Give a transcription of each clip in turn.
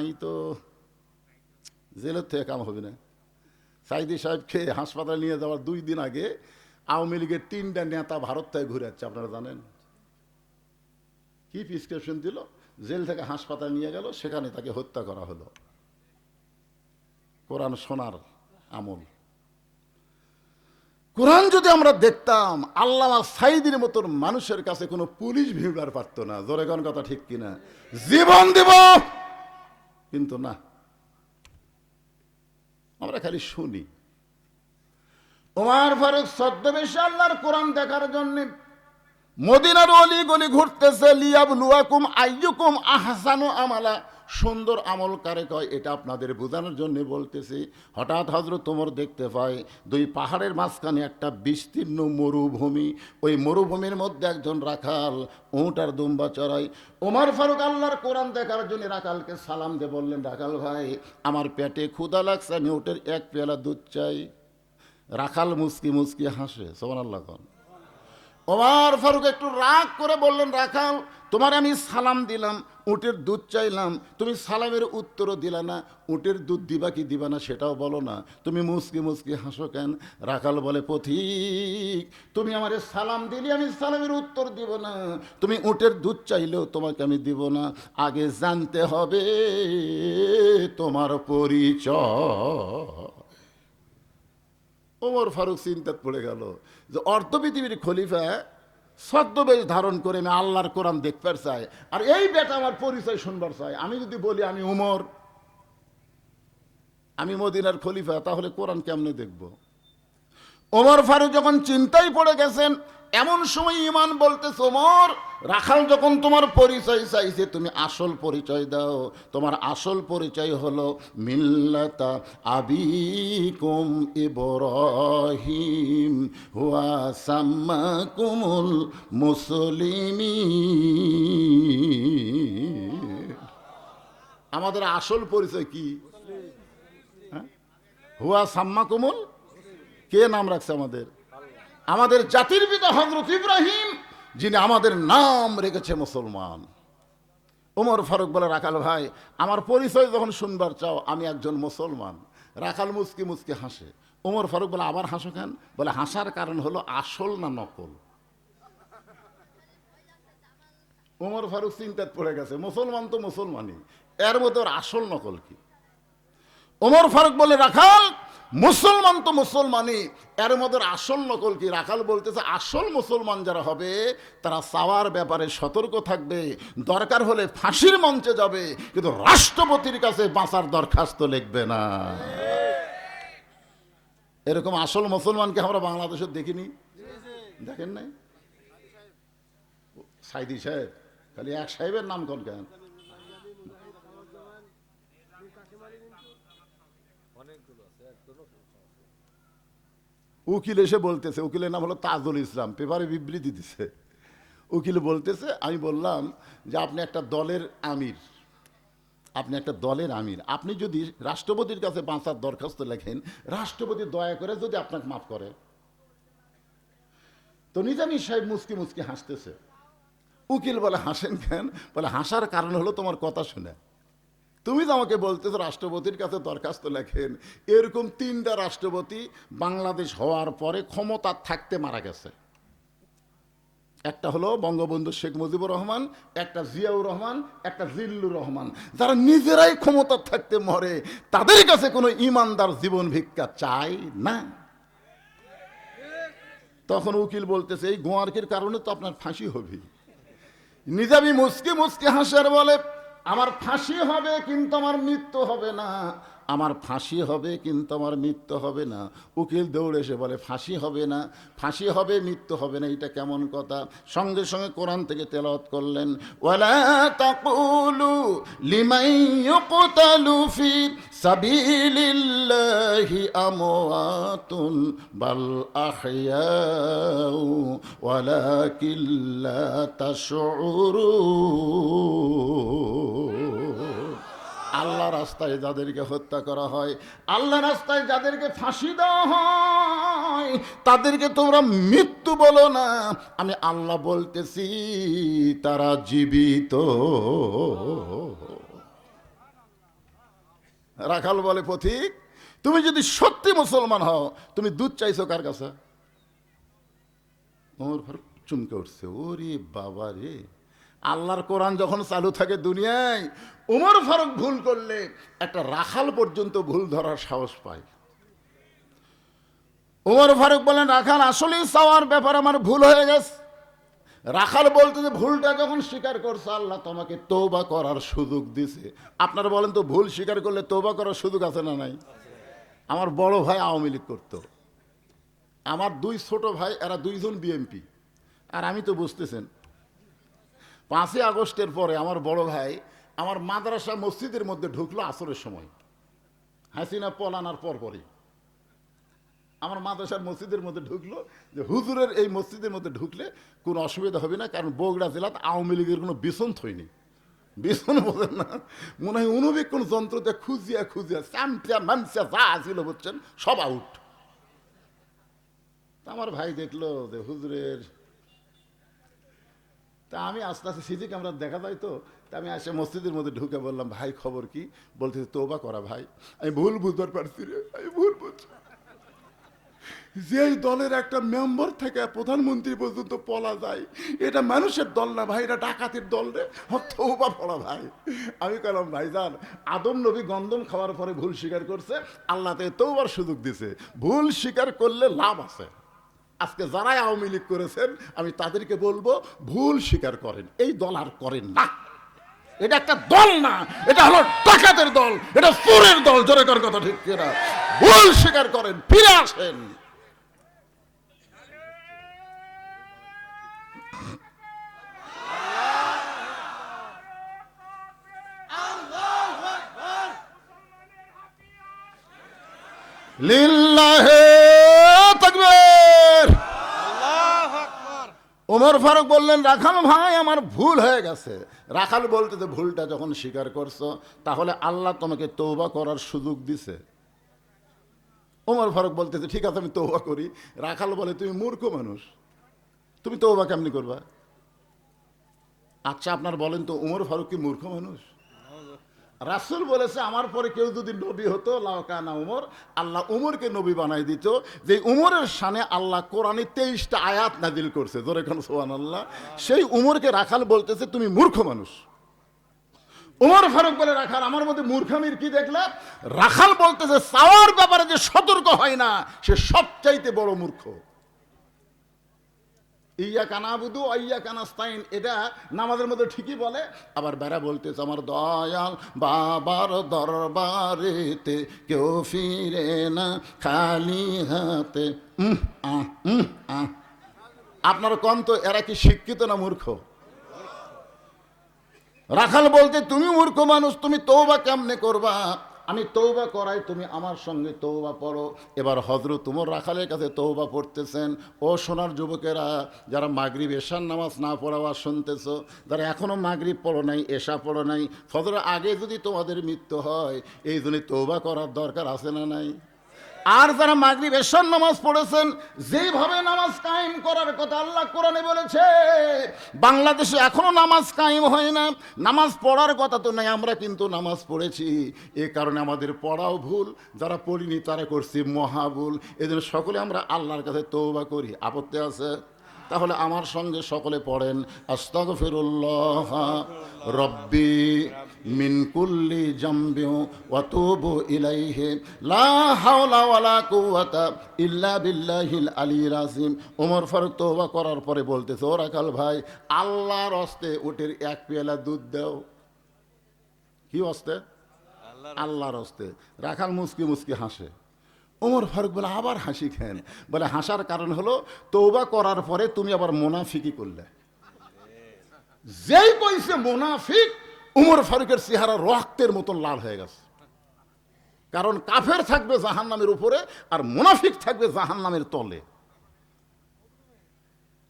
আমি তো জেলের থেকে কাম হবে না। সাইদি সাহেবকে হাসপাতালে নিয়ে যাওয়ার দুই দিন আগে আওয়ামী লীগের তিনটা নেতা ভারত থেকে ঘুরে যাচ্ছে আপনারা জানেন। কি প্রিসক্রিপশন দিল, জেল থেকে হাসপাতালে নিয়ে গেল, সেখানে তাকে হত্যা করা হলো। কোরআন সোনার আমল। কোরআন যদি আমরা দেখতাম, আল্লামা সাইদির মতন মানুষের কাছে কোনো পুলিশ ভিড়ার পারতো না। জোরে কথা ঠিক কিনা? জীবন দিব! কিন্তু না, আমরা খালি শুনি। ওমার ফারুক ছদ্মবেশে আল্লাহর কোরআন দেখার জন্য মদিনার অলি গলি ঘুরতেছে লিয়াব লুয়াকুম আইয়ুকুম আহসানু আমালা। সুন্দর আমল কারে কয়, এটা আপনাদের বোঝানোর জন্য বলতেছি। হঠাৎ হজরত তোমর দেখতে পাই দুই পাহাড়ের মাঝখানে একটা বিস্তীর্ণ মরুভূমি। ওই মরুভূমির মধ্যে একজন রাখাল উঁট আর দুম্বা চড়াই ওমার ফারুক আল্লাহর কোরআন দেখার জন্য রাখালকে সালাম দিয়ে বললেন, রাখাল ভাই, আমার পেটে ক্ষুদা লাগছে, আমি উটের এক পেয়ালা দুধ চাই। রাখাল মুসকি মুসকি হাসে সোমান আল্লাহ ওমর ফারুক একটু রাগ করে বললেন, রাখাল, তোমার আমি সালাম দিলাম, উটের দুধ চাইলাম। তুমি সালামের উত্তরও দিলা না, উটের দুধ দিবা কি দিবা না সেটাও বলো না। তুমি মুসকি মুসকি হাসো কেন? রাখাল বলে, পথিক, তুমি আমারে সালাম দিলে আমি সালামের উত্তর দিব না। তুমি উটের দুধ চাইলেও তোমাকে আমি দিব না। আগে জানতে হবে তোমার পরিচয়। ওমর ফারুক চিন্তাত পড়ে গেল। যে অর্থ পৃথিবীর খলিফা ছদ্মবেশ ধারণ করে আমি আল্লাহর কোরআন দেখবার চাই আর এই বেটা আমার পরিচয় শুনবার চাই আমি যদি বলি আমি উমর, আমি মদিনার খলিফা, তাহলে কোরআন কেমনে দেখব? ওমর ফারুক যখন চিন্তায় পড়ে গেছেন, এমন সময় ইমান বলতেছে, ওমর, রাখাল যখন তোমার পরিচয় চাইছে, তুমি আসল পরিচয় দাও। তোমার আসল পরিচয় হলো মিল্লাতা আবিকুম ইব্রাহিম হুয়া সাম্মাকুমুল মুসলিমিন। আমাদের আসল পরিচয় কি? হ্যাঁ? হুয়া সাম্মা কুমল কে নাম রাখছে আমাদের? আমাদের জাতির পিতা হজরত ইব্রাহিম, যিনি আমাদের নাম রেখেছে মুসলমান। ওমর ফারুক বলে, রাখাল ভাই, আমার পরিচয় যখন শুনবার চাও, আমি একজন মুসলমান। রাখাল মুসকি মুসকি হাসে। ওমর ফারুক বলে, আবার হাসো কেন? বলে, হাসার কারণ হলো আসল না নকল? ওমর ফারুক চিন্তাত পড়ে গেছে, মুসলমান তো মুসলমানই, এর ওর আসল নকল কি? ওমর ফারুক বলে, রাখাল মুসলমান তো মুসলমানই। এর মধ্যে আসল নকল কি? রাখাল বলতেছে, আসল মুসলমান যারা হবে, তারা চাওয়ার ব্যাপারে সতর্ক থাকবে। দরকার হলে ফাঁসির মঞ্চে যাবে, কিন্তু রাষ্ট্রপতির কাছে বাঁচার দরখাস্ত লিখবে না। এরকম আসল মুসলমানকে আমরা বাংলাদেশে দেখিনি? দেখেন নাই? সাইদি সাহেব, খালি এক সাহেবের নাম কোন কেন? উকিল এসে বলতেছে, উকিলের নাম হলো তাজুল ইসলাম, পেপারে বিবৃতি দিছে। উকিল বলতেছে, আমি বললাম যে আপনি একটা দলের আমির, আপনি একটা দলের আমির। আপনি যদি রাষ্ট্রপতির কাছে বাঁচার দরখাস্ত লেখেন, রাষ্ট্রপতি দয়া করে যদি আপনাকে মাফ করে। তো নিজামি সাহেব মুসকি মুসকি হাসতেছে। উকিল বলে, হাসেন কেন? বলে, হাসার কারণ হলো তোমার কথা শুনে। তুমি তো আমাকে বলতেছো রাষ্ট্রপতির কাছে দরখাস্ত লেখেন। এরকম তিনটা রাষ্ট্রপতি বাংলাদেশ হওয়ার পরে ক্ষমতা থাকতে মারা গেছে। একটা হলো বঙ্গবন্ধু শেখ মুজিবুর রহমান, একটা জিয়াউর রহমান, একটা জিল্লুর রহমান। যারা নিজেরাই ক্ষমতা থাকতে মরে, তাদের কাছে কোনো ইমানদার জীবন ভিক্ষা চাই না। তখন উকিল বলতেছে, এই গোয়ারকির কারণে তো আপনার ফাঁসি হবে নিজামি মুসকি মুসকি হাসার বলে আমার ফাঁসি হবে, কিন্তু আমার মৃত্যু হবে না। আমার ফাঁসি হবে, কিন্তু আমার মৃত্যু হবে না। উকিল দৌড়ে এসে বলে, ফাঁসি হবে না, ফাঁসি হবে, মৃত্যু হবে না, এটা কেমন কথা? সঙ্গে সঙ্গে কোরআন থেকে তেলাওয়াত করলেন, ওয়ালা লিমাই আল্লাহ রাস্তায় যাদেরকে হত্যা করা হয়, আল্লাহ রাস্তায় যাদেরকে ফাঁসি দেওয়া হয়, তাদেরকে তোমরা মৃত্যু বলো না। আমি আল্লাহ বলতেছি, তারা জীবিত। রাখাল বলে, পথিক, তুমি যদি সত্যি মুসলমান হও, তুমি দুধ চাইছো কার কাছে? চুমকে উঠছে, ওরে বাবা রে, আল্লাহর কোরআন যখন চালু থাকে দুনিয়ায় উমর ফারুক ভুল করলে একটা রাখাল পর্যন্ত ভুল ধরার সাহস পায়। উমর ফারুক বলেন, রাখাল, আসলেই চাওয়ার ব্যাপার আমার ভুল হয়ে গেছে। রাখাল বলতে যে ভুলটা যখন স্বীকার করছে, আল্লাহ তোমাকে তৌবা করার সুযোগ দিছে। আপনারা বলেন তো, ভুল স্বীকার করলে তৌবা করার সুযোগ আছে না নাই? আমার বড় ভাই আওয়ামী লীগ করতো। আমার দুই ছোট ভাই, এরা দুইজন বিএমপি। আর আমি তো বুঝতেছেন, পাঁচই আগস্টের পরে আমার বড় ভাই আমার মাদ্রাসা মসজিদের মধ্যে ঢুকলো আসরের সময়। হাসিনা পলানার পর পরই। আমার মাদ্রাসার মসজিদের মধ্যে ঢুকলো যে হুজুরের এই মসজিদের মধ্যে ঢুকলে কোনো অসুবিধা হবে না, কারণ বগুড়া জেলাতে আওয়ামী লীগের কোনো বিছন থইনি বিছন বোঝেন না, মনে হয় অনুবীক্ষণ যন্ত্রতে খুঁজিয়া খুঁজিয়া চ্যাম্পিয়া মানসিয়া যা ছিল বুঝছেন, সব আউট তা আমার ভাই দেখল যে হুজুরের তা আমি আস্তে আস্তে সিসি ক্যামেরা দেখা যায় তো তা আমি এসে মসজিদের মধ্যে ঢুকে বললাম, ভাই, খবর কি? বলতেছে, তোবা করা ভাই। আমি ভুল বুঝতে পারছি রে, আমি ভুল বুঝছি। যেই দলের একটা মেম্বার থেকে প্রধানমন্ত্রী পর্যন্ত পলা যায়, এটা মানুষের দল না ভাই, এটা ডাকাতির দল রে। তৌবা পড়া ভাই। আমি কলাম ভাইজান, আদম নবী গন্ধম খাওয়ার পরে ভুল স্বীকার করছে, আল্লাহ থেকে তৌবার সুযোগ দিছে। ভুল স্বীকার করলে লাভ আছে। আজকে যারাই আওয়ামী লীগ করেছেন, আমি তাদেরকে বলব, ভুল স্বীকার করেন। এই দল আর করেন না। এটা একটা দল না, এটা হলো ডাকাতের দল, এটা চোরের দল, জোরে কর কথা ঠিক কিনা? ভুল স্বীকার করেন, ফিরে আসেন। লিল্লাহে ওমর ফারুক বললেন, রাখাল ভাই, আমার ভুল হয়ে গেছে। রাখাল বলতে, যে ভুলটা যখন স্বীকার করছ, তাহলে আল্লাহ তোমাকে তৌবা করার সুযোগ দিছে। ওমর ফারুক বলতেছে, ঠিক আছে, আমি তৌবা করি। রাখাল বলে, তুমি মূর্খ মানুষ, তুমি তৌবা কেমনি করবা? আচ্ছা আপনার বলেন তো, ওমর ফারুক কি মূর্খ মানুষ? রাসুল বলেছে, আমার পরে কেউ যদি নবী হতো লাউকানা উমর, আল্লাহ উমরকে নবী বানাই দিত। যে উমরের সানে আল্লাহ কোরআনে তেইশটা আয়াত নাজিল করছে। জোরে খান সোহান আল্লাহ সেই উমরকে রাখাল বলতেছে, তুমি মূর্খ মানুষ। উমর ফারুক বলে, রাখাল, আমার মধ্যে মূর্খামির কি দেখলে? রাখাল বলতেছে চাওয়ার ব্যাপারে যে সতর্ক হয় না, সে সবচাইতে বড় মূর্খ। ইয়া কানা কানাবুদু ইয়া কানাস্তাইন এটা নামাজের মধ্যে ঠিকই বলে। আবার বেড়া বলতেছে, আমার দয়াল বাবার দরবারেতে কেউ ফিরে না, খালি হাতে। আপনার কম তো এরা কি শিক্ষিত না মূর্খ? রাখাল বলতে তুমি মূর্খ মানুষ, তুমি তো বা কেমনে করবা? আমি তৌবা করাই, তুমি আমার সঙ্গে তৌবা পড়ো এবার হজরত তোমার রাখালের কাছে তৌবা পড়তেছেন ও সোনার যুবকেরা, যারা মাগরিব এশার নামাজ না পড়াবার শুনতেছ, যারা এখনও মাগরিব পড়ো নাই, এশা পড়ো নাই, ফজরের আগে যদি তোমাদের মৃত্যু হয়, এই জন্য তৌবা করার দরকার আছে না নাই? আর যারা মাগরিব এশার নামাজ পড়েছেন, যেভাবে নামাজ কায়েম করার কথা আল্লাহ কোরআনে বলেছে, বাংলাদেশে এখনও নামাজ কায়েম হয় না। নামাজ পড়ার কথা তো নাই, আমরা কিন্তু নামাজ পড়েছি। এ কারণে আমাদের পড়াও ভুল, যারা পড়িনি তারা করছি মহাভুল এদের সকলে আমরা আল্লাহর কাছে তৌবা করি। আপত্তি আছে? তাহলে আমার সঙ্গে সকলে পড়েন আস্তাগফিরুল্লাহ রব্বি মিন কুল্লি জামবিউ ওয়া তুবু ইলাইহি লা হাওলা ওয়ালা কুওয়াতা ইল্লা বিল্লাহিল আলিয়্যিল আযীম। ওমর ফারুক তওবা করার পরে বলতেছে ও রাখাল ভাই আল্লাহর হস্তে উটের এক পেয়ালা দুধ দাও। কি হস্তে? আল্লাহর হস্তে। রাখাল মুসকি মুসকি হাসে। ওমর ফারুক বলে, আবার হাসি খেন বলে, হাসার কারণ হলো তৌবা করার পরে তুমি আবার মোনাফিকি করলে। যেই কইছে মোনাফিক উমর ফারুকের চেহারা রক্তের মতন লাল হয়ে গেছে। কারণ কাফের থাকবে জাহান নামের উপরে আর মোনাফিক থাকবে জাহান নামের তলে।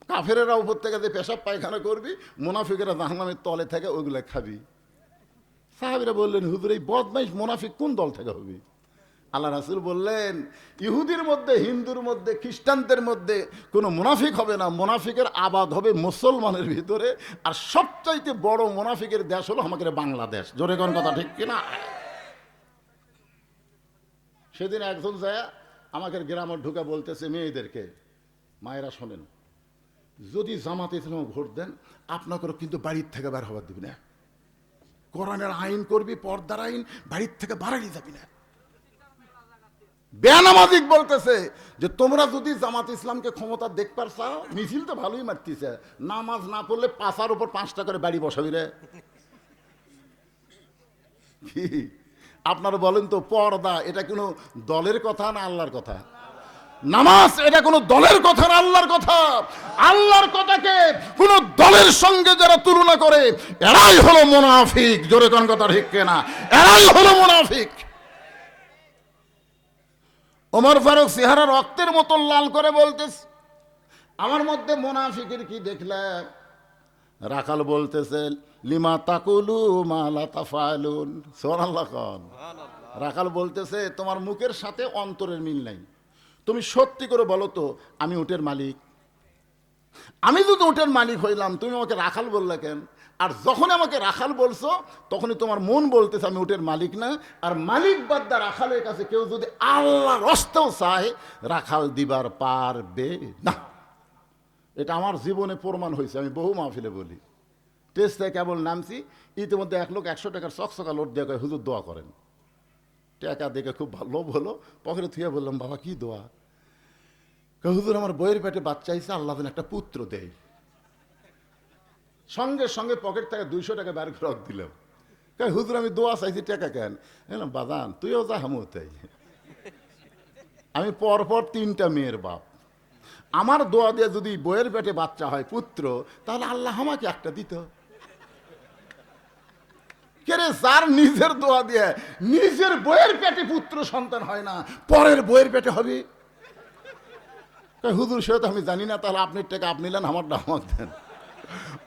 কাফেরেরা উপর থেকে যে পেশাব পায়খানা করবি, মোনাফিকেরা জাহান নামের তলে থেকে ওইগুলো খাবি। সাহাবিরা বললেন, হুজুর, এই বদমাইশ মোনাফিক কোন দল থেকে হবে? আল্লাহ রাসুল বললেন, ইহুদির মধ্যে, হিন্দুর মধ্যে, খ্রিস্টানদের মধ্যে কোনো মুনাফিক হবে না। মুনাফিকের আবাদ হবে মুসলমানের ভিতরে। আর সবচাইতে বড় মুনাফিকের দেশ হলো আমাদের বাংলাদেশ। জোরে কোন কথা, ঠিক কিনা? সেদিন একজন যায় আমাকে গ্রামে ঢুকে বলতেছে, মেয়েদেরকে, মায়েরা শোনেন, যদি জামাতে ইসলাম ভোট দেন আপনাকে কিন্তু বাড়ির থেকে বের হবার দিবি না। কোরআনের আইন করবি, পর্দার আইন বাড়ির থেকে বাড়াই যাবি না। বেয়ানামাজিক বলতেছে যে তোমরা যদি জামাত ইসলামকে ক্ষমতা দেখবার চাও, মিছিল তো ভালোই মারতিছে। নামাজ না পড়লে পাশার উপর পাঁচটা করে বাড়ি বসাবি রে। আপনারা বলেন তো, পর্দা, এটা কোনো দলের কথা না আল্লাহর কথা? নামাজ, এটা কোনো দলের কথা না আল্লাহর কথা? আল্লাহর কথাকে কোনো দলের সঙ্গে যারা তুলনা করে, এরাই হলো মুনাফিক। জোরে কোন কথা ঠিক না এরাই হলো মুনাফিক। ওমর ফারুক চেহারা রক্তের মতো লাল করে বলতেছে আমার মধ্যে মোনাফিকের কি দেখলে? রাখাল বলতেছে লিমা তাকুলু মালা তাফালুন। সোনাল্লাহ খান রাখাল বলতেছে তোমার মুখের সাথে অন্তরের মিল নাই। তুমি সত্যি করে বলো তো আমি উটের মালিক। আমি যদি উটের মালিক হইলাম তুমি আমাকে রাখাল বললে কেন? আর যখন আমাকে রাখাল বলছো তখনই তোমার মন বলতেছে আমি উটের মালিক না। আর মালিক বাদ্দা রাখালের কাছে কেউ যদি আল্লাহ রস্তেও চায় রাখাল দিবার পারবে না। এটা আমার জীবনে প্রমাণ হয়েছে আমি বহু মাহফিলে বলি। টেস্টে কেবল নামছি ইতিমধ্যে এক লোক একশো টাকার চকচকা লোট দিয়ে কয়, হুজুর দোয়া করেন। টাকা দেখে খুব ভালো লোভ হলো পকেটে থুয়ে বললাম বাবা কি দোয়া? হুজুর আমার বইয়ের পেটে বাচ্চা হিসেবে আল্লাহ একটা পুত্র দেয়। সঙ্গে সঙ্গে পকেট থেকে দুইশো টাকা বের করে দিলাম। কয়, হুজুর, আমি দোয়া চাইছি টাকা কেন? এলাম বাদান তুইও যা হামু তাই। আমি পরপর তিনটা মেয়ের বাপ। আমার দোয়া দিয়ে যদি বইয়ের পেটে বাচ্চা হয় পুত্র, তাহলে আল্লাহ আমাকে একটা দিত। কেরে যার নিজের দোয়া দিয়ে নিজের বইয়ের পেটে পুত্র সন্তান হয় না, পরের বইয়ের পেটে হবে? হুজুর সে আমি জানি না, তাহলে আপনি টাকা আপনি নেন আমার আমাকে দেন।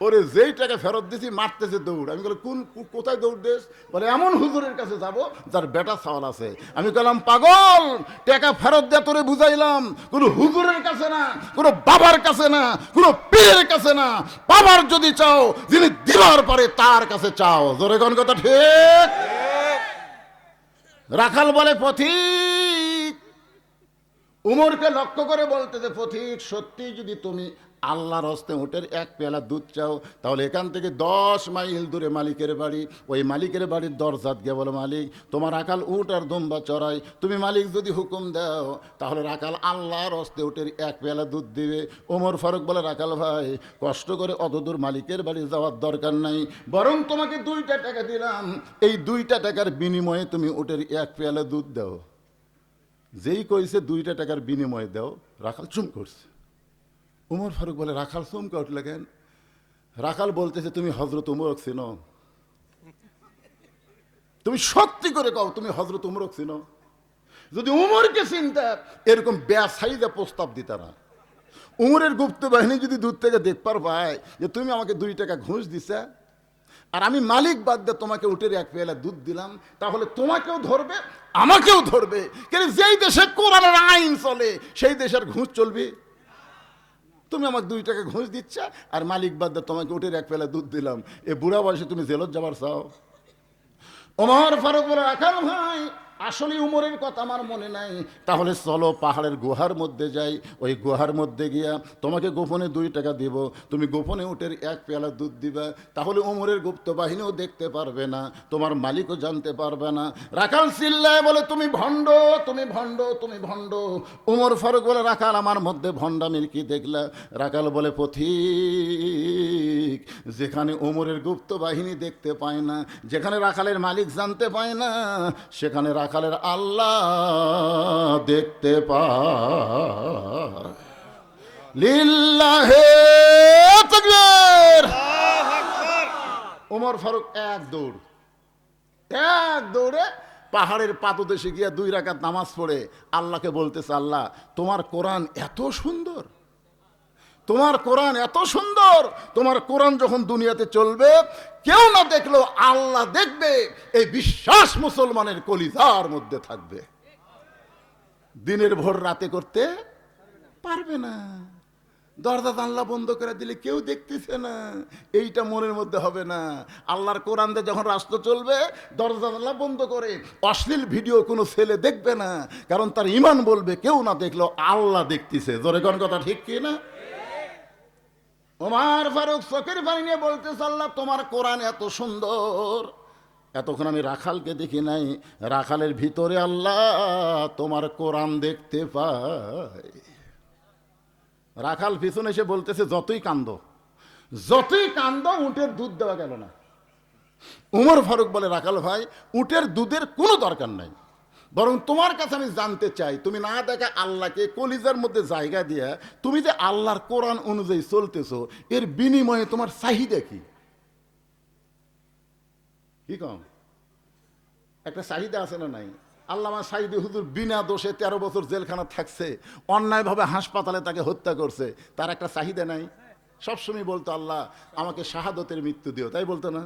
ওরে যেই টাকা ফেরত দিছি, মারতেছে দৌড়। আমি বলি কোন কোথায় দৌড় দিস? বলে, এমন হুজুরের কাছে যাব যার বেটা সওয়াল আছে। আমি বললাম পাগল! টাকা ফেরত দিয়ে তোরে বুঝাইলাম। কোনো হুজুরের কাছে না, কোনো বাবার কাছে না, কোনো পীরের কাছে না। বাবার যদি চাও, যিনি দিবার পারে তার কাছে চাও। জোরে কোন কথা ঠিক? রাখাল বলে, পথিক উমরকে লক্ষ্য করে বলতে যে পথিক সত্যি যদি তুমি আল্লাহর হস্তে উটের এক পেলা দুধ চাও, তাহলে এখান থেকে দশ মাইল দূরে মালিকের বাড়ি। ওই মালিকের বাড়ির দরজাত গিয়ে বলো মালিক, তোমার আকাল উঠ আর দুম্বা চড়াই। তুমি মালিক যদি হুকুম দাও, তাহলে রাখাল আল্লাহর হস্তে উটের এক পেলা দুধ দিবে। ওমর ফারুক বলে রাখাল ভাই, কষ্ট করে অত দূর মালিকের বাড়ি যাওয়ার দরকার নাই। বরং তোমাকে দুইটা টাকা দিলাম। এই দুইটা টাকার বিনিময়ে তুমি উটের এক পেয়ালা দুধ দাও। যেই কইছে দুইটা টাকার বিনিময়ে দাও, রাখাল চুম করছে। উমর ফারুক বলে, রাখাল চুমকা উঠলে কেন? রাখাল বলতেছে, তুমি হজরত উমরক চিনো। তুমি সত্যি করে কও, তুমি হজরত উমরক চিনো? যদি উমরকে চিন্তা, এরকম ব্যাসাইদা প্রস্তাব দিত না। উমরের গুপ্ত বাহিনী যদি দূর থেকে দেখবার পায় যে তুমি আমাকে দুই টাকা ঘুষ দিছে আর আমি মালিক বাদ দিয়ে তোমাকে উঠে এক পেয়ালা দুধ দিলাম, তাহলে তোমাকেও ধরবে, আমাকেও ধরবে। কিন্তু যেই দেশে কোরআনের আইন চলে, সেই দেশের ঘুষ চলবে। তুমি আমার দুই টাকা ঘুষ দিচ্ছ, আর মালিক বাদ দিয়ে তোমাকে উঠে এক পেলা দুধ দিলাম। এ বুড়া বয়সে তুমি জেলত যাবার চাও। ওমর ফারুক বলে রাখার ভাই আসলে উমরের কথা আমার মনে নাই। তাহলে চলো পাহাড়ের গুহার মধ্যে যাই। ওই গুহার মধ্যে গিয়া তোমাকে গোপনে দুই টাকা দিব। তুমি গোপনে উটের এক পেয়ালা দুধ দিবা। তাহলে উমরের গুপ্ত বাহিনীও দেখতে পারবে না। তোমার মালিকও জানতে পারবে না। রাখাল চিল্লায় বলে, তুমি ভণ্ড তুমি ভণ্ড তুমি ভণ্ড। উমর ফারুক বলে, রাখাল, আমার মধ্যে ভণ্ডামির কি দেখলা? রাখাল বলে, পথিক, যেখানে উমরের গুপ্ত বাহিনী দেখতে পায় না, যেখানে রাখালের মালিক জানতে পায় না, সেখানে রাখালের আল্লাহ দেখতে তাকবীর। ওমর ফারুক এক দৌড়। এক দৌড়ে পাহাড়ের পাদদেশে গিয়া দুই রাকাত নামাজ পড়ে আল্লাহকে বলতেছে, আল্লাহ, তোমার কোরআন এত সুন্দর। তোমার কোরআন এত সুন্দর। তোমার কোরআন যখন দুনিয়াতে চলবে, কেউ না দেখলেও আল্লাহ দেখবে, এই বিশ্বাস মুসলমানের কলিজার মধ্যে থাকবে। দিনের ভোর রাতে করতে পারবে না। দরজা জানলা বন্ধ করে দিলে কেউ দেখতেছে না। এইটা মনের মধ্যে হবে না। আল্লাহর কোরআন দিয়ে যখন রাষ্ট্র চলবে, দরজা জানলা বন্ধ করে অশ্লীল ভিডিও কোনো ছেলে দেখবে না। কারণ তার ইমান বলবে, কেউ না দেখল আল্লাহ দেখতেছে। জোরে কোন কথা ঠিক কি না ওমার ফারুক চোখের পানি নিয়ে বলতে আল্লাহ, তোমার কোরআন এত সুন্দর। এতক্ষণ আমি রাখালকে দেখি নাই। রাখালের ভিতরে আল্লাহ তোমার কোরআন দেখতে পাই রাখাল পিছনে এসে বলতেছে, যতই কান্দ যতই কান্দ, উটের দুধ দেওয়া গেল না। উমর ফারুক বলে, রাখাল ভাই, উটের দুধের কোনো দরকার নাই। বরং তোমার কাছে আমি জানতে চাই, তুমি না দেখা আল্লাহকে কলিজার মধ্যে জায়গা দিয়া তুমি যে আল্লাহর কোরআন অনুযায়ী চলতেছো, এর বিনিময়ে তোমার চাহিদা কি? কম? একটা চাহিদা আছে না নাই? আল্লামা সাইদি হুজুর বিনা দোষে তেরো বছর জেলখানা থাকছে, অন্যায়ভাবে হাসপাতালে তাকে হত্যা করছে, তার একটা চাহিদা নাই? সবসময় বলতো, আল্লাহ, আমাকে শাহাদতের মৃত্যু দিও। তাই বলতো না?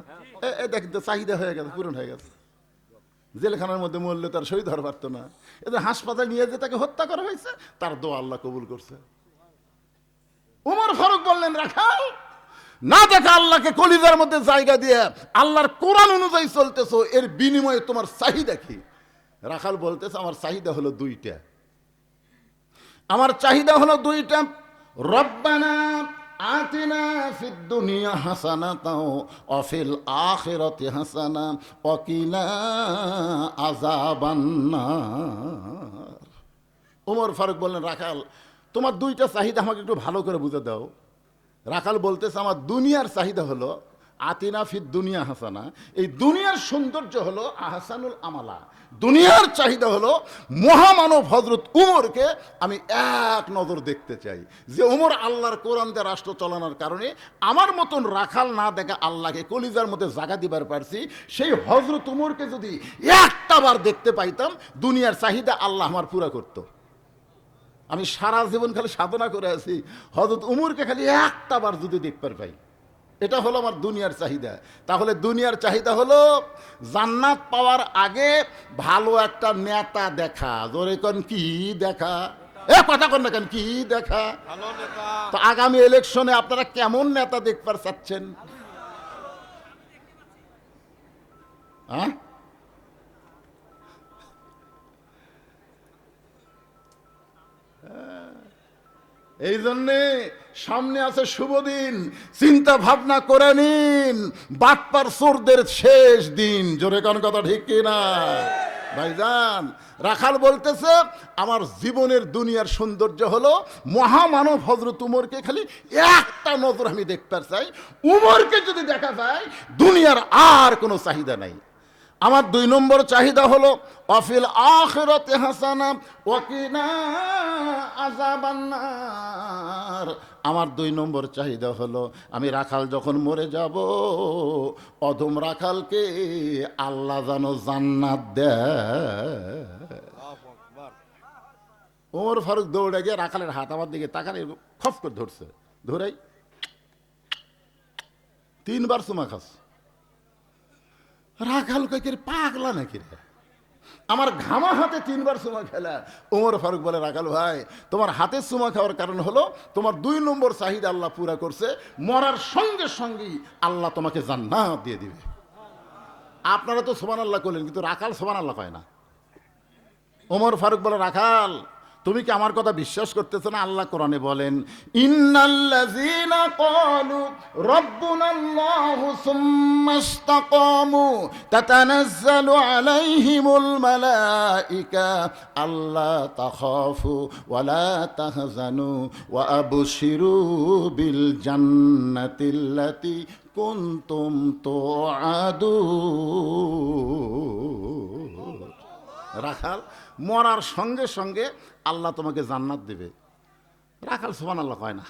এ দেখ চাহিদা হয়ে গেছে, পূরণ হয়ে গেছে। জেলখানার মধ্যে মরলে তার শহীদ হওয়ার পারতো না। এদের হাসপাতাল নিয়ে যে তাকে হত্যা করা হয়েছে, তার দোয়া আল্লাহ কবুল করছে। উমর ফারুক বললেন, রাখাল, না দেখা আল্লাহকে কলিজার মধ্যে জায়গা দিয়ে আল্লাহর কোরআন অনুযায়ী চলতেছো, এর বিনিময়ে তোমার চাহিদা কি? রাখাল বলতেছে, আমার চাহিদা হলো দুইটা। আমার চাহিদা হলো দুইটা। রব্বানা আতিনা ফিদ দুনিয়া হাসানা তাও অফিল আখিরাতি হাসানা অকিনা আযাবান্নার। ওমর ফারুক বললেন, রাখাল, তোমার দুইটা চাহিদা আমাকে একটু ভালো করে বুঝে দাও। রাখাল বলতেছে, আমার দুনিয়ার চাহিদা হলো আতিনা ফিদ দুনিয়া হাসানা। এই দুনিয়ার সৌন্দর্য হলো আহসানুল আমালা দুনিয়ার চাহিদা হলো মহামানব হজরত উমরকে আমি এক নজর দেখতে চাই। যে উমর আল্লাহর কোরআন দিয়ে রাষ্ট্র চালানোর কারণে আমার মতন রাখাল না দেখা আল্লাহকে কলিজার মধ্যে জাগা দিবার পারছি। সেই হজরত উমরকে যদি একটা বার দেখতে পাইতাম, দুনিয়ার চাহিদা আল্লাহ আমার পুরা করতো। আমি সারা জীবন খালি সাধনা করে আছি। হজরত উমরকে খালি একটা বার যদি দেখবার পাই। এটা হলো আমার দুনিয়ার চাহিদা। তাহলে দুনিয়ার চাহিদা হলো জান্নাত পাওয়ার আগে ভালো একটা নেতা দেখা। জোরে কন কি দেখা? এ কথা কন না কেন কি দেখা? তো আগামী ইলেকশনে আপনারা কেমন নেতা দেখবার চাচ্ছেন? হ্যাঁ এই জন্যে সামনে আছে শুভ দিন। চিন্তা ভাবনা করে নিন। বাটপার চোরদের শেষ দিন। জোরে কোন কথা ঠিক কিনা ভাইজান, রাখাল বলতেছে, আমার জীবনের দুনিয়ার সৌন্দর্য হলো মহামানব হজরত উমরকে খালি একটা নজর আমি দেখতে চাই। উমরকে যদি দেখা যায়, দুনিয়ার আর কোনো চাহিদা নাই। আমার দুই নম্বর চাহিদা হলো, অফিল আখিরাতে হাসানা, ওয়াকিনা আযাবান্নার। আমার দুই নম্বর চাহিদা হলো, আমি রাখাল যখন মরে যাব, অধম রাখালকে আল্লাহ যেন জান্নাত দেয়। ওমর ফারুক দৌড়ে গিয়ে রাখালের হাত আমার দিকে তাকালে খপ করে ধরছে। ধরেই তিনবার চুমা খাস রাখাল কয়েকের পাগলা নাকি রে? আমার ঘামা হাতে তিনবার সুমা খেলা। ওমর ফারুক বলে, রাখাল ভাই, তোমার হাতে সুমা খাওয়ার কারণ হলো তোমার দুই নম্বর চাহিদা আল্লাহ পুরা করছে। মরার সঙ্গে সঙ্গেই আল্লাহ তোমাকে জান্নাত দিয়ে দিবে। আপনারা তো সোমান আল্লাহ করলেন, কিন্তু রাখাল সোমান আল্লাহ কয় না। ওমর ফারুক বলে, রাখাল তুমি কি আমার কথা বিশ্বাস করতেছো না? আল্লাহ কোরআনে বলেন, ইন্নাল্লাযীনা ক্বালু রাব্বুনাল্লাহু সুম্মা ইসতাকামু তাতানাজ্জালু আলাইহিমুল মালাইকা, আল্লা তাখাফু ওয়া লা তাহজানু ওয়া আবশিরু বিল জান্নাতিল্লাতী কুনতুম তুআদুন রাখাল, মরার সঙ্গে সঙ্গে আল্লাহ তোমাকে জান্নাত দেবে। রাখাল সোমান আল্লাহ কয় না।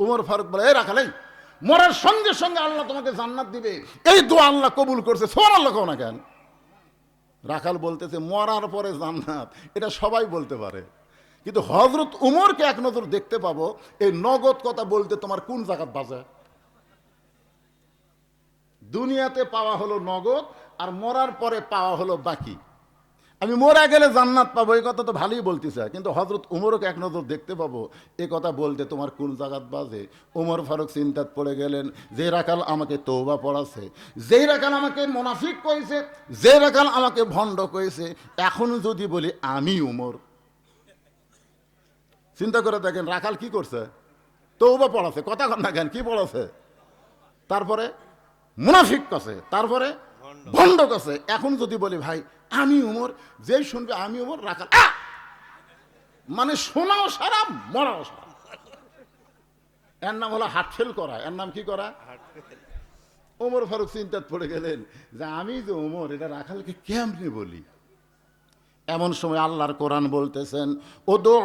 উমর ফারুক বলে, এই রাখাল মরার সঙ্গে সঙ্গে আল্লাহ তোমাকে জান্নাত দিবে। এই দোয়া আল্লাহ কবুল করছে সোমান আল্লাহ কও না কেন? রাখাল বলতেছে, মরার পরে জান্নাত। এটা সবাই বলতে পারে। কিন্তু হজরত উমরকে এক নজর দেখতে পাবো, এই নগদ কথা বলতে তোমার কোন জায়গাত বাজে? দুনিয়াতে পাওয়া হলো নগদ, আর মরার পরে পাওয়া হলো বাকি। আমি মোরা গেলে জান্নাত পাবো, এই কথা তো ভালোই বলতেছে। কিন্তু হজরত উমরকে এক নজর দেখতে পাবো, এ কথা বলতে তোমার কোন জাগাত বাজে? উমর ফারুক চিন্তাত পড়ে গেলেন যে রাখাল আমাকে তৌবা পড়াছে, যেই রাখাল আমাকে মোনাফিক কইছে যে রাখাল আমাকে ভণ্ড কয়েছে এখন যদি বলি আমি উমর। চিন্তা করে দেখেন রাখাল কি করছে? তৌবা পড়াছে, কথা কেন, কি পড়াছে? তারপরে মুনাফিক কছে? তারপরে ভণ্ড কাছে এখন যদি বলি ভাই আমি উমর যেই শুনবে আমি উমর আহ! মানে শোনাও সারা মরাও সারা। এর নাম হলো হাটফেল করা। এর নাম কি করা? ওমর ফারুক চিন্তাত পড়ে গেলেন যে আমি যে ওমর এটা রাখালকে কেমনি বলি? এমন সময় আল্লাহর কোরআন বলতেছেন ও দো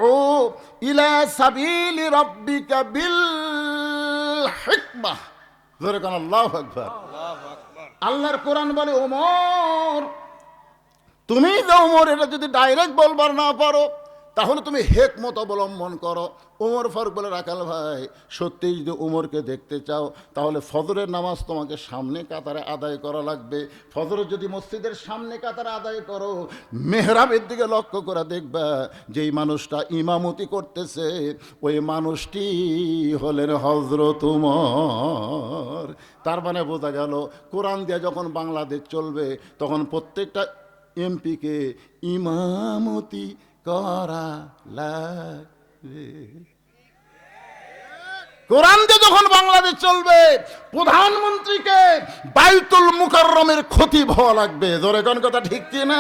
ইলা সাবিলি রব্বিকা বিল হিকমাহ জোরে কোন আল্লাহু আকবার। আল্লাহর কোরআন বলে ওমর তুমি যে ওমর এটা যদি ডাইরেক্ট বলবার না পারো তাহলে তুমি হেকমত অবলম্বন করো। ওমর ফারুক বলে, রাখাল ভাই, সত্যি যদি ওমরকে দেখতে চাও, তাহলে ফজরের নামাজ তোমাকে সামনে কাতারে আদায় করা লাগবে। ফজরের যদি মসজিদের সামনে কাতারে আদায় করো, মেহরাবের দিকে লক্ষ্য করে দেখবা, যেই মানুষটা ইমামতি করতেছে, ওই মানুষটি হলেন হজরত উমর। তার মানে বোঝা গেল, কোরআন দিয়ে যখন বাংলাদেশ চলবে, তখন প্রত্যেকটা এমপিকে ইমামতি করা লাগবে কোরআন দিয়ে যখন বাংলাদেশ চলবে, প্রধানমন্ত্রীকে বাইতুল মুকাররমের ক্ষতি হওয়া লাগবে। জোরে কোন কথা ঠিক কি না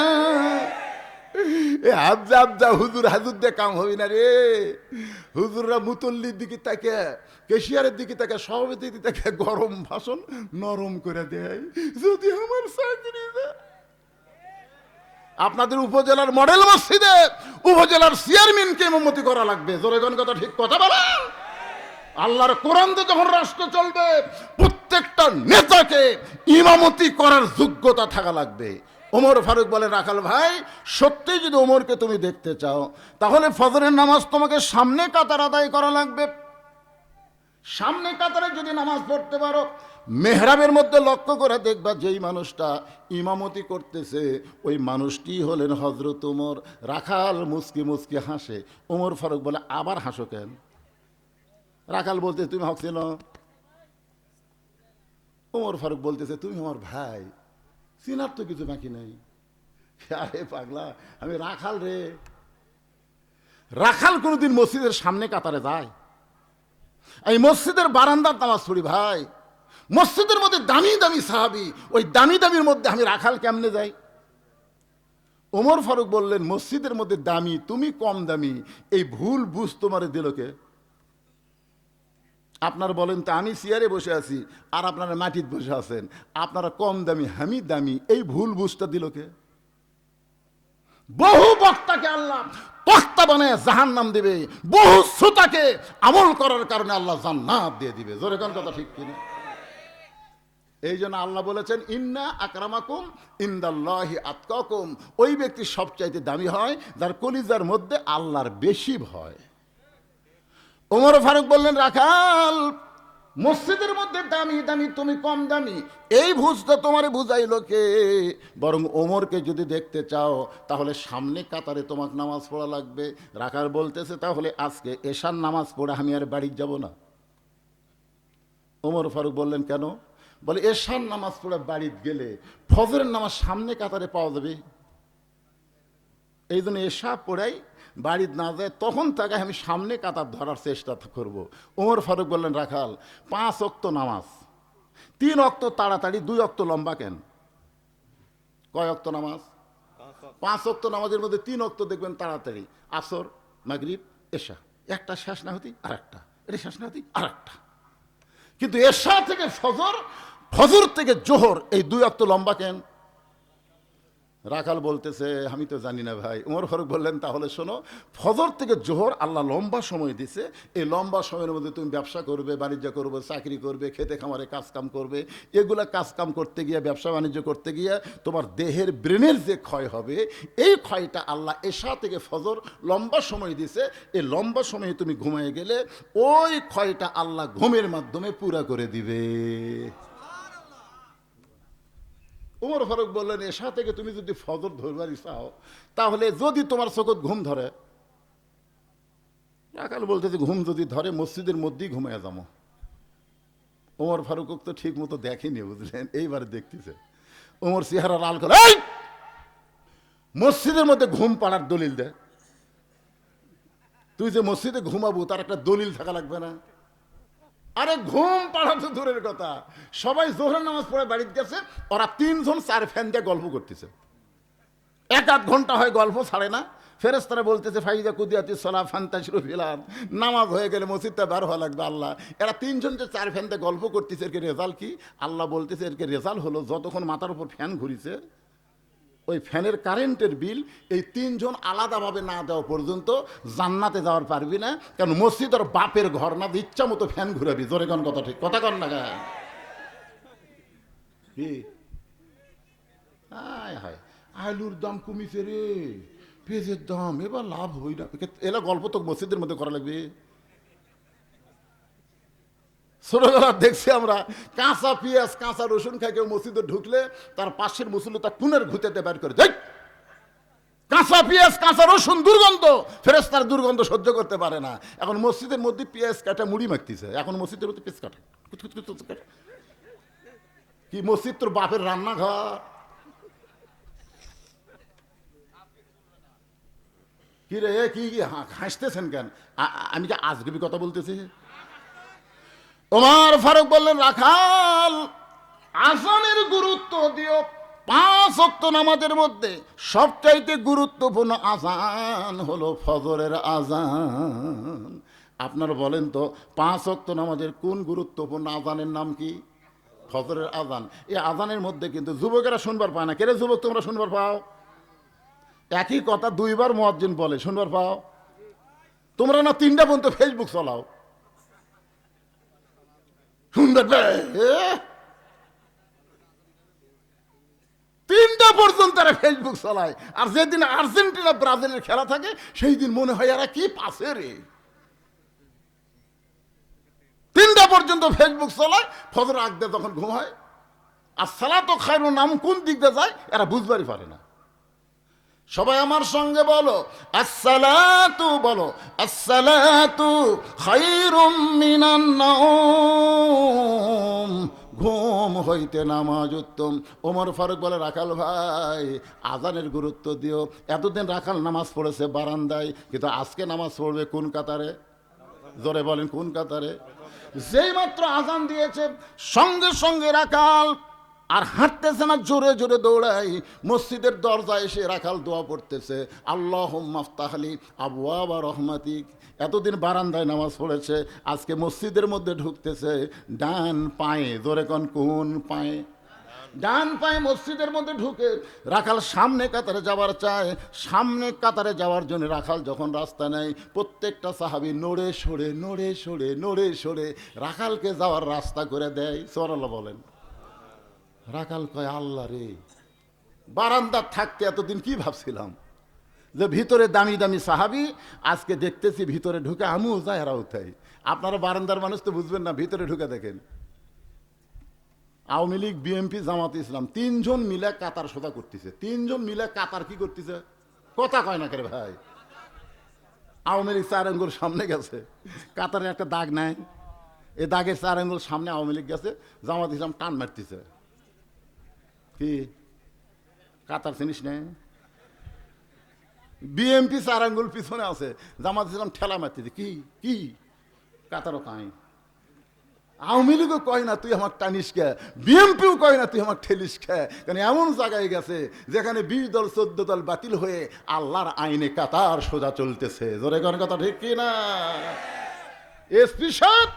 আবজা আবজা, হুজুর, হাজুর দিয়ে কাম হবি না রে। হুজুররা মুতল্লির দিকে তাকে, কেশিয়ারের দিকে তাকে, সভাপতির দিকে তাকে গরম ভাষণ নরম করে দেয়। যদি আমার চাকরি দেয়। আপনাদের উপজেলার মডেল মসজিদে উপজেলার চেয়ারম্যানকে ইমামতি করা লাগবে। জোরেগন কথা ঠিক কথা বলা আল্লাহর কোরআন যখন রাষ্ট্র চলবে, প্রত্যেকটা নেতাকে ইমামতি করার যোগ্যতা থাকা লাগবে। ওমর ফারুক বলে রাখাল ভাই, সত্যি যদি ওমরকে তুমি দেখতে চাও, তাহলে ফজরের নামাজ তোমাকে সামনে কাতার আদায় করা লাগবে। সামনে কাতারে যদি নামাজ পড়তে পারো মেহরাবের মধ্যে লক্ষ্য করে দেখবা যেই মানুষটা ইমামতি করতেছে, ওই মানুষটি হলেন হজরত উমর রাখাল মুসকি মুসকি হাসে। ওমর ফারুক বলে, আবার হাসো কেন? রাখাল বলতে, তুমি হাসছিল ওমর ফারুক বলতেছে, তুমি আমার ভাই চিনার তো কিছু বাকি নেই। আরে পাগলা, আমি রাখাল রে। রাখাল কোনোদিন মসজিদের সামনে কাতারে যায়? এই মসজিদের বারান্দার নামাজ পড়ি ভাই। মসজিদের মধ্যে দামি দামি সাহাবি, ওই দামি দামির মধ্যে আমি রাখাল কেমনে যাই? ওমর ফারুক বললেন, মসজিদের মধ্যে দামি, তুমি কম দামি, এই ভুল বুঝ তোমার দিলকে আপনারা বলেন, তো আমি চেয়ারে বসে আছি, আর আপনারা মাটিতে বসে আছেন, আপনারা কম দামি আমি দামি, এই ভুল বুঝটা দিলকে বহু বক্তাকে আল্লাহ বক্তা বানায় জাহান নাম দেবে, বহু শ্রোতাকে আমল করার কারণে আল্লাহ জান্নাত দিয়ে দিবে। জোরে কথা ঠিক কিনা? এই জন্য আল্লাহ বলেছেন, ইন্না আকরামাকুম ইন্দাল্লাহি আতকাকুম। ওই ব্যক্তি সবচাইতে দামি হয়, যার কলিজার মধ্যে আল্লাহর বেশি ভয়। ওমর ফারুক বললেন, রাখাল, মসজিদের মধ্যে দামি দামি, তুমি কম দামি। এই ভুজটা তোমারে বুঝাইলো কে? বরং ওমরকে যদি দেখতে চাও, তাহলে সামনে কাতারে তোমাকে নামাজ পড়া লাগবে। রাখাল বলতেছে, তাহলে আজকে এশার নামাজ পড়ে আমি আর বাড়ি যাব না। ওমর ফারুক বললেন, কেন? বলে, এশার নামাজ পড়ে বাড়িতে গেলে ফজরের নামাজ সামনে কাতারে পাওয়া যাবে? এই জন্য এসা পড়াই বাড়িতে না যায়, তখন তাকে আমি সামনে কাতার ধরার চেষ্টা করব। ওমর ফারুক বললেন, রাখাল, পাঁচ অক্ত নামাজ। তিন অক্ত তাড়াতাড়ি, দুই অক্ত লম্বা কেন? কয় অক্ত নামাজ? পাঁচ অক্ত নামাজের মধ্যে তিন অক্ত দেখবেন তাড়াতাড়ি। আসর, মাগরিব, এশা। একটা শেষ না হতি আর একটা। এটা শেষ না হতি আর একটা। কিন্তু এশা থেকে ফজর ফজর থেকে জোহর, এই দুই অক্ত লম্বা কেন? রাখাল বলতেছে, আমি তো জানি না ভাই। উমর ফারুক বললেন, তাহলে শোনো, ফজর থেকে জোহর আল্লাহ লম্বা সময় দিছে। এই লম্বা সময়ের মধ্যে তুমি ব্যবসা করবে, বাণিজ্য করবে, চাকরি করবে, খেতে খামারে কাজ কাম করবে। এগুলা কাজ কাম করতে গিয়ে, ব্যবসা বাণিজ্য করতে গিয়ে তোমার দেহের ব্রেনের যে ক্ষয় হবে, এই ক্ষয়টা আল্লাহ এশা থেকে ফজর লম্বা সময় দিছে। এই লম্বা সময়ে তুমি ঘুমিয়ে গেলে ওই ক্ষয়টা আল্লাহ ঘুমের মাধ্যমে পুরা করে দিবে। উমর ফারুক বললেন এসা থেকে তুমি যদি ফজর ধরবারই চাও তাহলে যদি তোমার চোখত ঘুম ধরে। রাখাল বলতেছে, ঘুম যদি ধরে, মসজিদের মধ্যেই ঘুমাইয়া যাব ওমর ফারুক তো ঠিক মতো দেখেনি, বুঝলেন? এইবার দেখতেছে। ওমর চেহারা লাল করে, "এই! মসজিদের মধ্যে ঘুম পাড়ার দলিল দে। তুই যে মসজিদে ঘুমাবো, তার একটা দলিল থাকা লাগবে না। আরে ঘুম পাড়া তো দূরের কথা। সবাই জোহরের নামাজ পড়ে বাড়িতে গেছে, ওরা তিনজন চার ফ্যান দিয়ে গল্প করতেছে। এক আধ ঘণ্টা হয় গল্প ছাড়ে না। ফেরেস্তারা বলতেছে, ফাইজা কুদিয়াতি সলা ফান্তাসিরু ফিলান নামাজ হয়ে গেলে মসজিদটা বার হওয়া লাগবে আল্লাহ। এরা তিনজন যে চার ফ্যানতে গল্প করতেছে, এর রেজাল্ট কি? আল্লাহ বলতেছে, এর রেজাল্ট হলো? যতক্ষণ মাথার উপর ফ্যান ঘুরিছে ওই ফ্যানের কারেন্টের বিল এই তিনজন আলাদাভাবে না দেওয়া পর্যন্ত জান্নাতে যাওয়ার পারবি না, কারণ মসজিদ আর বাপের ঘর না, ইচ্ছা মতো ফ্যান ঘুরাবি। জোরে কন কথা ঠিক। কথা কন না? কি? হায় আলুর দাম কমিছে রে, পেঁয়াজের দাম, এবার লাভ হই না। এলা গল্প তো মসজিদের মধ্যে করা লাগবে। ছোটবেলা দেখছি আমরা কাঁচা পেঁয়াজ, কাঁচা রসুন খাই কেউ মসজিদে ঢুকলে তার পাশের মুসল্লি তার টুনের ঘুতেতে বের করে যাই কাঁচা পেঁয়াজ, কাঁচা রসুন দুর্গন্ধ। ফেরেস তার দুর্গন্ধ সহ্য করতে পারে না। এখন মসজিদের মধ্যে পেঁয়াজ কাটা মুড়ি মাখতেছে। এখন মসজিদের মধ্যে পেঁয়াজ কাটা। কি মসজিদ তোর বাপের রান্নাঘর? কি রে কি হাসতেছেন কেন? আমি কি আজগুবি কথা বলতেছি? ওমর ফারুক বললেন, রাখাল আসানের গুরুত্ব দিও। পাঁচ অক্ত নামাজের মধ্যে সবচাইতে গুরুত্বপূর্ণ আজান হলো ফজরের আজান। আপনারা বলেন তো, পাঁচ অক্ত নামাজের কোন গুরুত্বপূর্ণ আজানের নাম কি? ফজরের আজান। এই আজানের মধ্যে কিন্তু যুবকেরা শুনবার পায় না। কেরে যুবক, তোমরা শুনবার পাও? একই কথা দুইবার মহাজ্জিন বলে, শুনবার পাও? তোমরা না তিনটা পর্যন্ত ফেসবুক চালাও। তিনটা পর্যন্ত তারা ফেসবুক চালায়। আর যেদিন আর্জেন্টিনা, ব্রাজিলের খেলা থাকে সেই দিন মনে হয় এরা কি পাশে রে? তিনটা পর্যন্ত ফেসবুক চালায়, ফজর আগদে তখন ঘুমায়, আর সালা তো খাইর নাম কোন দিক দিয়ে যায়, এরা বুঝবারই পারে না। সবাই আমার সঙ্গে বলো, আসসালাতু বলো, আসসালাতু খায়রুম মিনান নাওম। ঘুম হইতে নামাজ উত্তম। ওমর ফারুক বলে, রাখাল ভাই, আজানের গুরুত্ব দিও। এতদিন রাখাল নামাজ পড়েছে বারান্দায়, কিন্তু আজকে নামাজ পড়বে কোন কাতারে? জোরে বলেন, কোন কাতারে? যেই মাত্র আজান দিয়েছে, সঙ্গে সঙ্গে রাখাল আর হাঁটতেছে না, জোরে জোরে দৌড়াই মসজিদের দরজায় এসে রাখাল দোয়া পড়তেছে আল্লাহ মাফতাহলি আবু আবা রহমাতিক। এতদিন বারান্দায় নামাজ পড়েছে, আজকে মসজিদের মধ্যে ঢুকতেছে, ডান পায়ে, জোরে কন, কোন পায়ে? ডান পায়ে মসজিদের মধ্যে ঢুকে রাখাল সামনে কাতারে যাওয়ার চায়। সামনে কাতারে যাওয়ার জন্য রাখাল যখন রাস্তা নেয়, প্রত্যেকটা সাহাবি নড়ে সরে নড়ে সরে নড়ে সরে রাখালকে যাওয়ার রাস্তা করে দেয়। সরল বলেন। রাখাল কয়, আল্লাহ রে বারান্দার থাকতে এতদিন কি ভাবছিলাম? যে ভিতরে দামি দামি সাহাবি, আজকে দেখতেছি ভিতরে ঢুকে আমিও যাই এরাও তাই আপনারা বারান্দার মানুষ তো বুঝবেন না, ভিতরে ঢুকে দেখেন। আওয়ামী লীগ বিএনপি জামাত ইসলাম, তিনজন মিলে কাতার সোজা করতেছে। তিনজন মিলে কাতার কি করতেছে? কথা কয় না করে ভাই। আওয়ামী লীগ চার আঙ্গুল সামনে গেছে। কাতারে একটা দাগ নেয় এ দাগের চার আঙ্গুল সামনে আওয়ামী লীগ গেছে, জামাত ইসলাম টান মারতেছে। কি? কাতার চিনিস নে। বিএমপি চার আঙ্গুল পিছনে আছে। জামাত ইসলাম ঠেলা মারতেছে। কি? কি? কাতারও কাই। আওয়ামী লীগও কয় না, তুই আমার টানিস খে বিএমপিও কয় না, তুই আমার ঠেলিস খে কারণ এমন জায়গায় গেছে, যেখানে বিশ দল, চোদ্দ দল বাতিল হয়ে আল্লাহর আইনে কাতার সোজা চলতেছে। জোরে কোন কথা ঠিক কি না? এসপি সাহেব,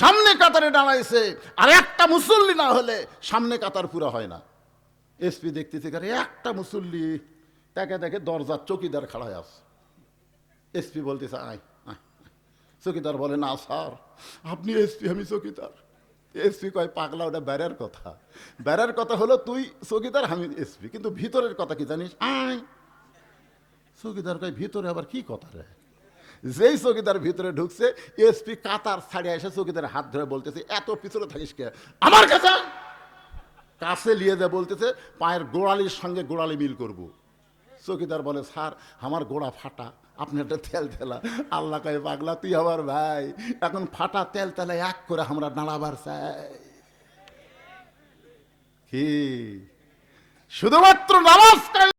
সামনে কাতারে দাঁড়াইছে। আর একটা মুসল্লি না হলে সামনে কাতার পুরা হয় না। এসপি দেখতেছে কারে একটা মুসল্লি, তাকে দেখে দরজার চকিদার খাড়ায় আস এসপি বলতেছে, আয় চকিদার বলে, না স্যার, আপনি এসপি, আমি চকিদার। এসপি কয়, পাগলা, ওটা বেড়ার কথা। বেড়ার কথা হলো, তুই চকিদার, আমি এসপি। কিন্তু ভিতরের কথা কি জানিস? আয়। চকিদার কয়, ভিতরে আবার কি কথা রে? যেই চকিদার ভিতরে ঢুকছে, এসপি কাতার ছাড়িয়ে এসে চকিদার হাত ধরে বলতেছে, এত পিছনে থাকিস কে? আমার কাছে। কাছে লিয়ে দেয় বলতেছে, পায়ের গোড়ালির সঙ্গে গোড়ালি মিল করব। চকিদার বলে, স্যার, আমার গোড়া ফাটা, আপনি একটা তেল তেলা। আল্লাহ কয়, পাগলা, তুই আমার ভাই। এখন ফাটা তেল তেলা, এক করে আমরা নাড়াবার চাই। কি? শুধুমাত্র নামাজ